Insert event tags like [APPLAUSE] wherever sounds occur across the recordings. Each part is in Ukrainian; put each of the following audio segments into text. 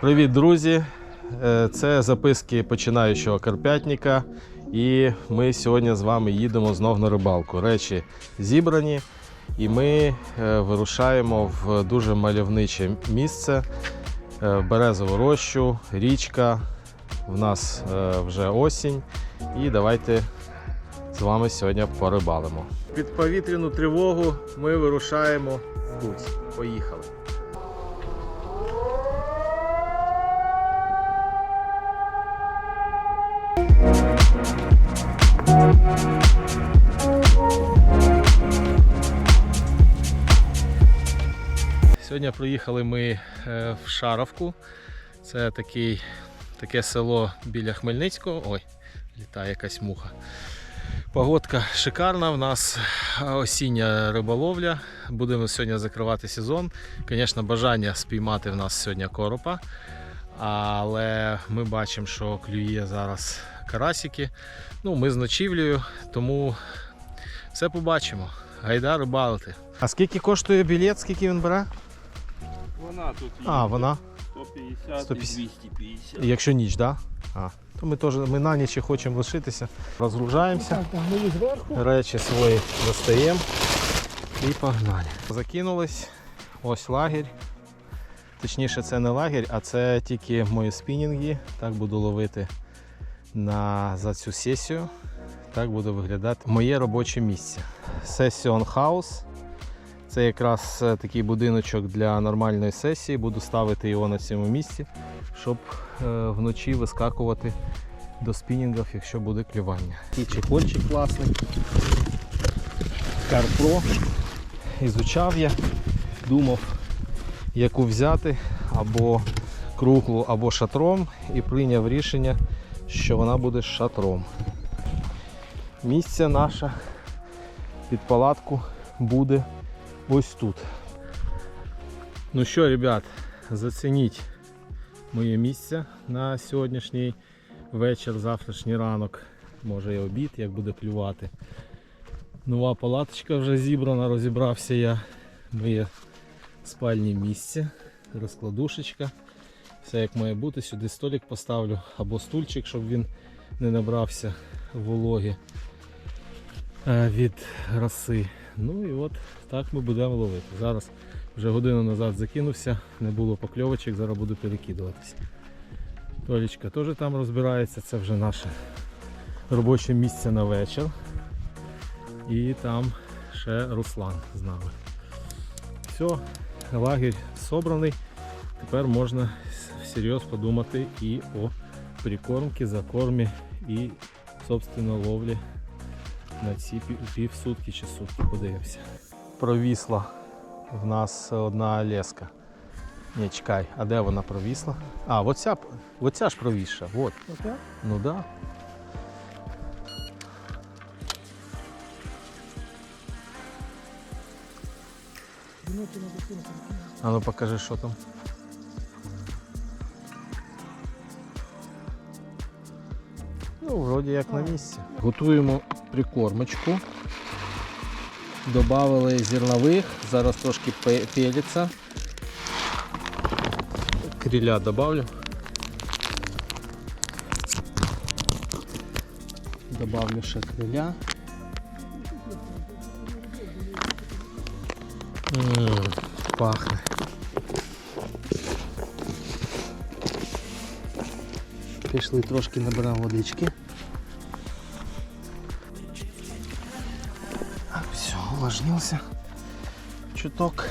Привіт, друзі! Е, Це записки починаючого карпятника. І ми сьогодні з вами їдемо знов на рибалку. Речі зібрані, і ми е, вирушаємо в дуже мальовниче місце. Е, Березову рощу, річка. В нас вже осінь. І давайте з вами сьогодні порибалимо. Під повітряну тривогу ми вирушаємо в путь. Поїхали. Сьогодні приїхали ми е, в Шаровку. Це такий, таке село біля Хмельницького. Ой, літає якась муха. Погодка шикарна. В нас осіння риболовля. Будемо сьогодні закривати сезон. Звісно, бажання спіймати в нас сьогодні коропа. Але ми бачимо, що клює зараз карасики. Ну, ми з ночівлею, тому все побачимо. Гайда рибалити. А скільки коштує білет, скільки він бере? Вона тут є. А, вона. 150, 150. і 250. Якщо ніч, так? Да? А, то ми теж ми на ніч і хочемо лишитися. Розгружаємося, речі свої достаємо і погнали. Закинулись. Ось лагерь. Точніше, це не лагерь, а це тільки мої спінінги. Так буду ловити на, за цю сесію. Так буде виглядати моє робоче місце. Session House. Це якраз е, такий будиночок для нормальної сесії. Буду ставити його на цьому місці, щоб е, вночі вискакувати до спінінгів, якщо буде клювання. І чехольчик класний. Карпро. Ізучав я, думав, яку взяти або круглу, або шатром, і прийняв рішення, що вона буде шатром. Місце наше під палатку буде ось тут. Ну що, ребят, зацініть моє місце на сьогоднішній вечір, завтрашній ранок, може і обід, як буде клювати. Нова палаточка вже зібрана, розібрався я. Моє спальне місце, розкладушечка. Все як має бути. Сюди столик поставлю або стульчик, щоб він не набрався вологи е, від роси. Ну і от так ми будемо ловити. Зараз вже годину назад закинувся, не було покльовочок, зараз буду перекидуватися. Толічка теж там розбирається, це вже наше робоче місце на вечір. І там ще Руслан з нами. Все, лагерь собраний. Тепер можна всерйоз подумати і о прикормці, закормі і собственно ловлі на ці пів- півсутки чи сутки подивимося. Провісла в нас одна леска. Ні, чекай, а де вона провісла? А, оця, оця ж провісша. Вот. Ну да. А ну покажи, що там. Ну, вроді як на місці. Готуємо прикормочку. Добавили зернових, зараз трошки пе- пелиться. Криля добавлю. Добавлю ще криля. М, пахне. Пішли трошки наберемо водички. Увлажнился. Чуток.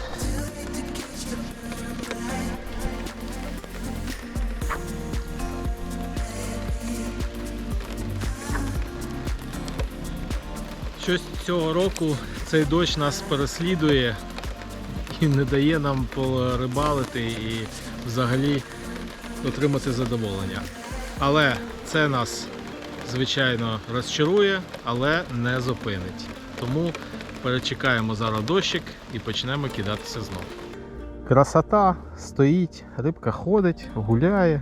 Щось цього року цей дощ нас переслідує і не дає нам порибалити і взагалі отримати задоволення. Але це нас, звичайно, розчарує, але не зупинить. Тому перечекаємо зараз дощик і почнемо кидатися знов. Красота стоїть, рибка ходить, гуляє.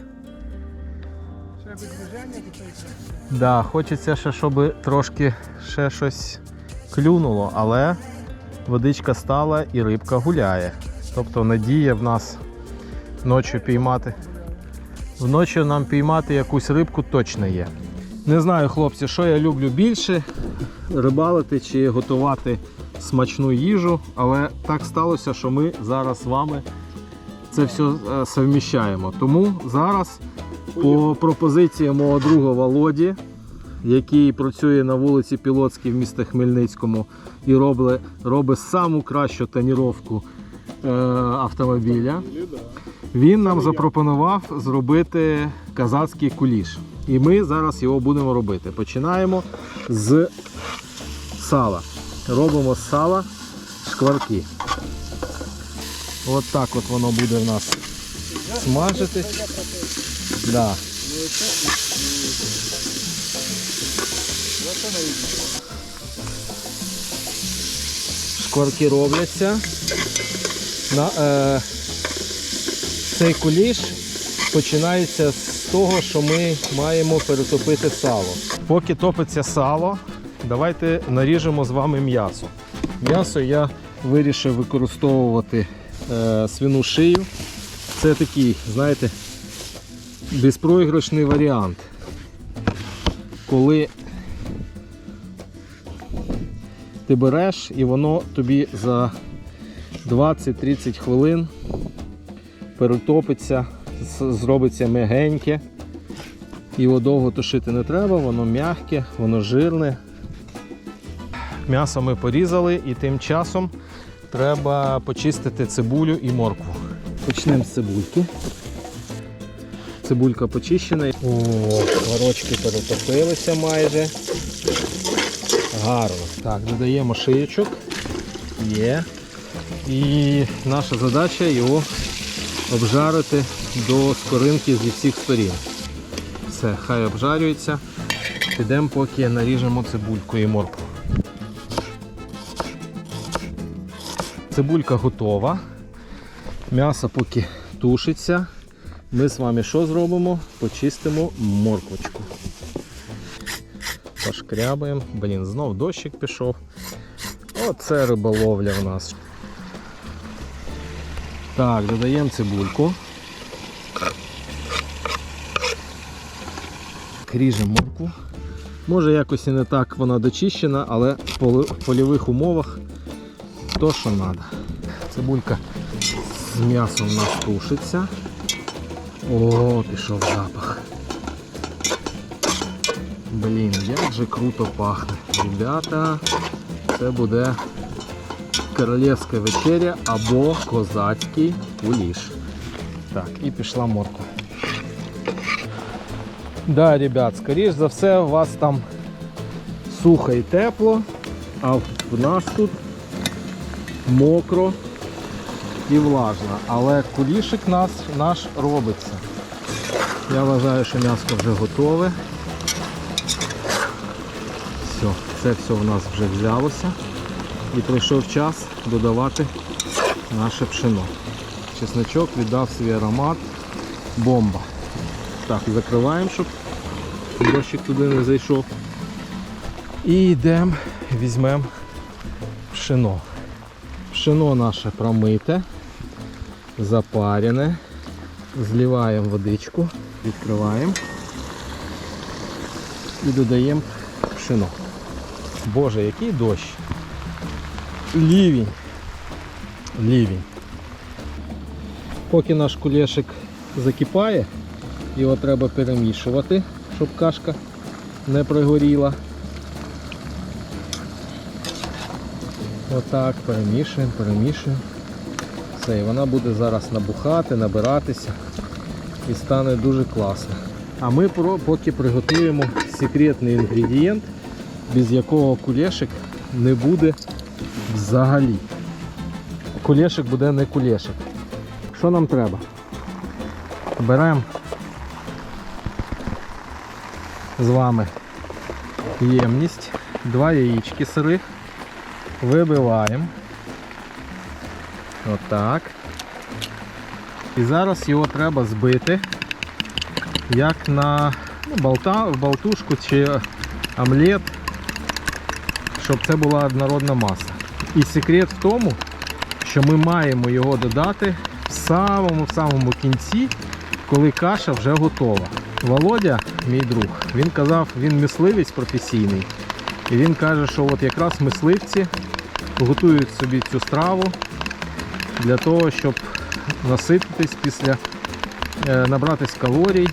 Да, хочеться ще, щоб трошки ще щось клюнуло, але водичка стала і рибка гуляє. Тобто надія в нас ночі піймати Вночі нам піймати якусь рибку точно є. Не знаю, хлопці, що я люблю більше: рибалити чи готувати смачну їжу, але так сталося, що ми зараз з вами це все е, совміщаємо. Тому зараз по пропозиції мого друга Володі, який працює на вулиці Пілотській в місті Хмельницькому і робить, робить саму кращу тоніровку е, автомобіля. Він нам запропонував зробити казацький куліш. І ми зараз його будемо робити. Починаємо з сала. Робимо з сала шкварки. От так от воно буде в нас смажитись. Да. Шкварки робляться. На, е, цей куліш починається з того, що ми маємо перетопити сало. Поки топиться сало, давайте наріжемо з вами м'ясо. М'ясо я вирішив використовувати е, свину шию. Це такий, знаєте, безпроіграшний варіант. Коли ти береш і воно тобі за 20-30 хвилин перетопиться, зробиться м'ягеньке. Його довго тушити не треба, воно м'яке, воно жирне. М'ясо ми порізали і тим часом треба почистити цибулю і моркву. Почнемо з цибульки. Цибулька почищена. О, горочки перетопилися майже. Гарно. Так, додаємо шиючок. Є. І наша задача його обжарити до скоринки зі всіх сторін. Все, хай обжарюється. Підемо, поки наріжемо цибульку і моркву. Цибулька готова. М'ясо поки тушиться. Ми з вами що зробимо? Почистимо морквочку. Пошкрябаємо. Блін, знов дощик пішов. Оце риболовля в нас. Так, додаємо цибульку. Ріжемо морку. Може якось і не так вона дочищена, але в польових умовах то, що треба. Цибулька з м'ясом у нас тушиться. О, пішов запах. Блін, як же круто пахне. Ребята, це буде королівська вечеря або козацький куліш. Так, і пішла морква. Да, ребят, скоріш за все, у вас там сухо і тепло, а в нас тут мокро і влажно. Але кулішик нас, наш робиться. Я вважаю, що м'ясо вже готове. Все, це все в нас вже взялося. І прийшов час додавати наше пшено. Чесночок віддав свій аромат. Бомба. Так, закриваємо, щоб дощик туди не зайшов. І йдемо, візьмемо пшено. Пшено наше промите, запарене. Зливаємо водичку, відкриваємо і додаємо пшено. Боже, який дощ. Лівень. Лівень. Поки наш кулешик закипає, його треба перемішувати, щоб кашка не пригоріла. Отак, перемішуємо, перемішуємо. Все, і вона буде зараз набухати, набиратися і стане дуже класно. А ми поки приготуємо секретний інгредієнт, без якого кулешик не буде взагалі. Кулешик буде не кулешик. Що нам треба? Беремо з вами ємність, два яєчки сирих, вибиваємо. Отак. І зараз його треба збити, як на ну, болта, болтушку чи омлет, щоб це була однородна маса. І секрет в тому, що ми маємо його додати в самому самому кінці, коли каша вже готова. Володя, мій друг, він казав, він мисливець професійний. І він каже, що от якраз мисливці готують собі цю страву для того, щоб насититись після е, набратись калорій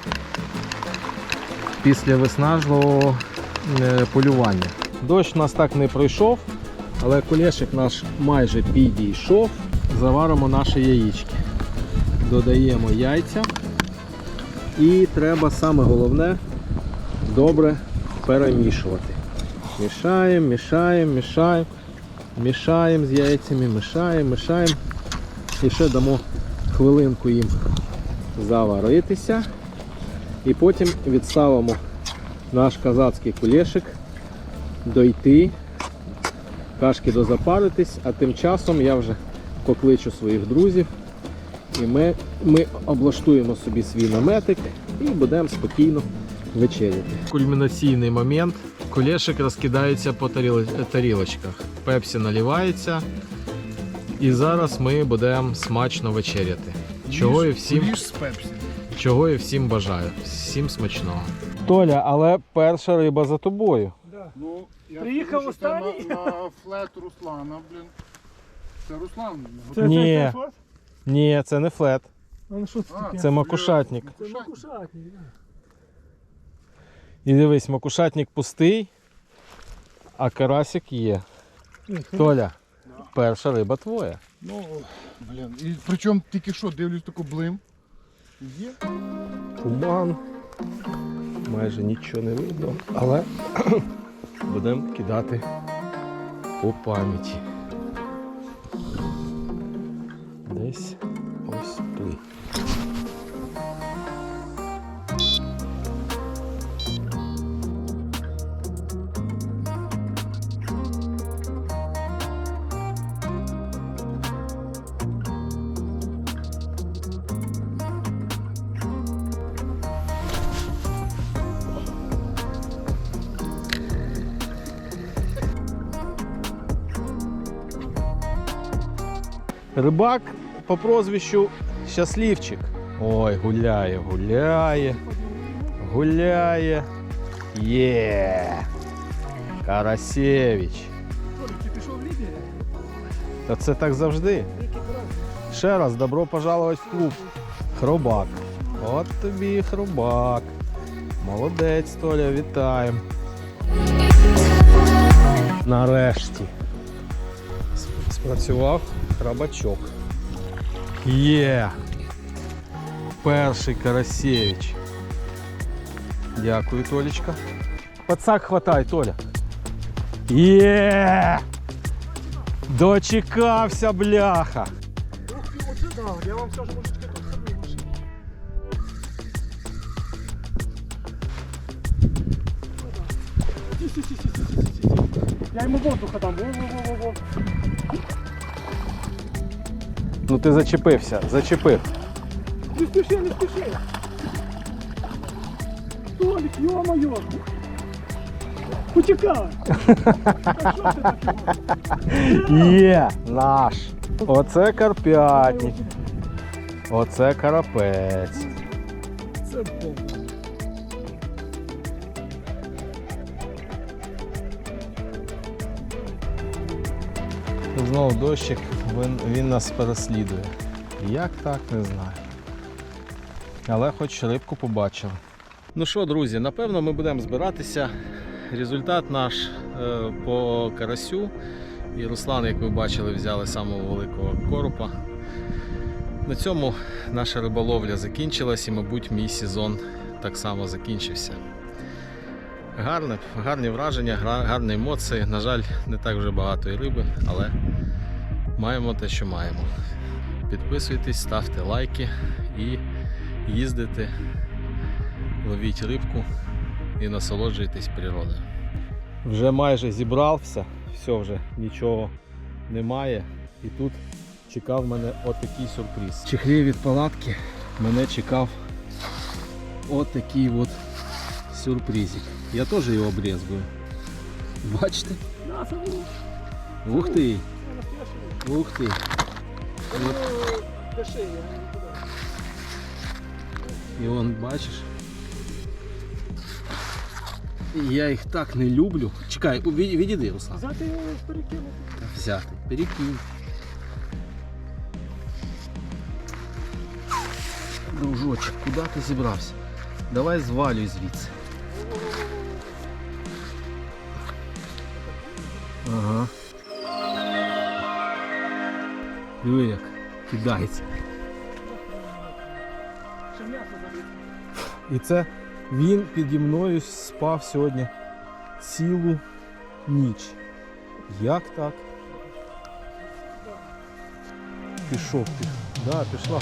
після виснажливого е, полювання. Дощ у нас так не пройшов, але колешик наш майже підійшов. Заваримо наші яєчки. Додаємо яйця. І треба саме головне добре перемішувати. Мішаємо, мішаємо, мішаємо, мішаємо з яйцями, мішаємо, мішаємо. І ще дамо хвилинку їм заваритися. І потім відставимо наш казацький кулешик дойти, кашки дозапаритись, а тим часом я вже покличу своїх друзів і ми, ми облаштуємо собі свій наметик і будемо спокійно вечеряти. Кульмінаційний момент. Кулешик розкидається по тарілочках. Пепсі наливається. І зараз ми будемо смачно вечеряти. Чого і всім. Чого і всім бажаю. Всім смачного. Толя, але перша риба за тобою. Ну, я Приїхав останній? На, на флет Руслана, блін. Це Руслан. Це, Ні. це, це. Ні, це не флет, А ну що це А, таке? це макушатник. Це макушатник, да. І дивись, макушатник пустий, а карасик є. Ні, це Толя, перша риба твоя. Ну, блін. І причому тільки що дивлюсь таку блим. Є. Туман. Майже нічого не видно, але [CLEARS THROAT] будемо кидати по пам'яті. Десь ось тут. Рибак по прозвищу Щасливчик. Ой, гуляє, гуляє, гуляє. Є. Лідері? Та це так завжди. Ще раз добро пожаловать в клуб. Хробак. От тобі хробак. Молодець, Толя, вітаємо. Нарешті. Спрацював храбачок. Є. Перший Карасєвич. Дякую, Толічка. Пацак хватай, Толя. Є. Дочекався, бляха. Ух ти, оце дав. Я вам скажу, може таке тут собі машина. Ті, ті, ті, ті, ті, ті, ті, ті. Я йому воздуха дам. Во-во-во-во-во. Ну ти зачепився, зачепив. Не спіши, не спіши. Толік, йо-моє. Почекай. Та що ти таке? Є наш. Оце карпятник, оце карапець. Це бомба. Знову дощик, він, він нас переслідує. Як так, не знаю. Але хоч рибку побачили. Ну що, друзі, напевно, ми будемо збиратися. Результат наш е, по карасю. І Руслан, як ви бачили, взяли самого великого коропа. На цьому наша риболовля закінчилась і, мабуть, мій сезон так само закінчився. Гарне, гарні враження, гарні емоції. На жаль, не так вже багато і риби, але маємо те, що маємо. Підписуйтесь, ставте лайки і їздите, ловіть рибку і насолоджуйтесь природою. Вже майже зібрався, все вже нічого немає. І тут чекав мене отакий сюрприз. Чехлі від палатки мене чекав отакий от сюрпризик. Я теж його обрізую. Бачите? Ух ти! Це настоящий. Ух ти! Це було дешевле, я не туди. І он, бачиш. Я їх так не люблю. Чекай, від- відійди, Руслан. Взяти його перекинути. Взяти. Перекинь. Дружочек, куди ти зібрався? Давай звалюй звідси. Ага. Диви як кидається. І це він піді мною спав сьогодні цілу ніч. Як так? Пішов, пішов. Да, пішла.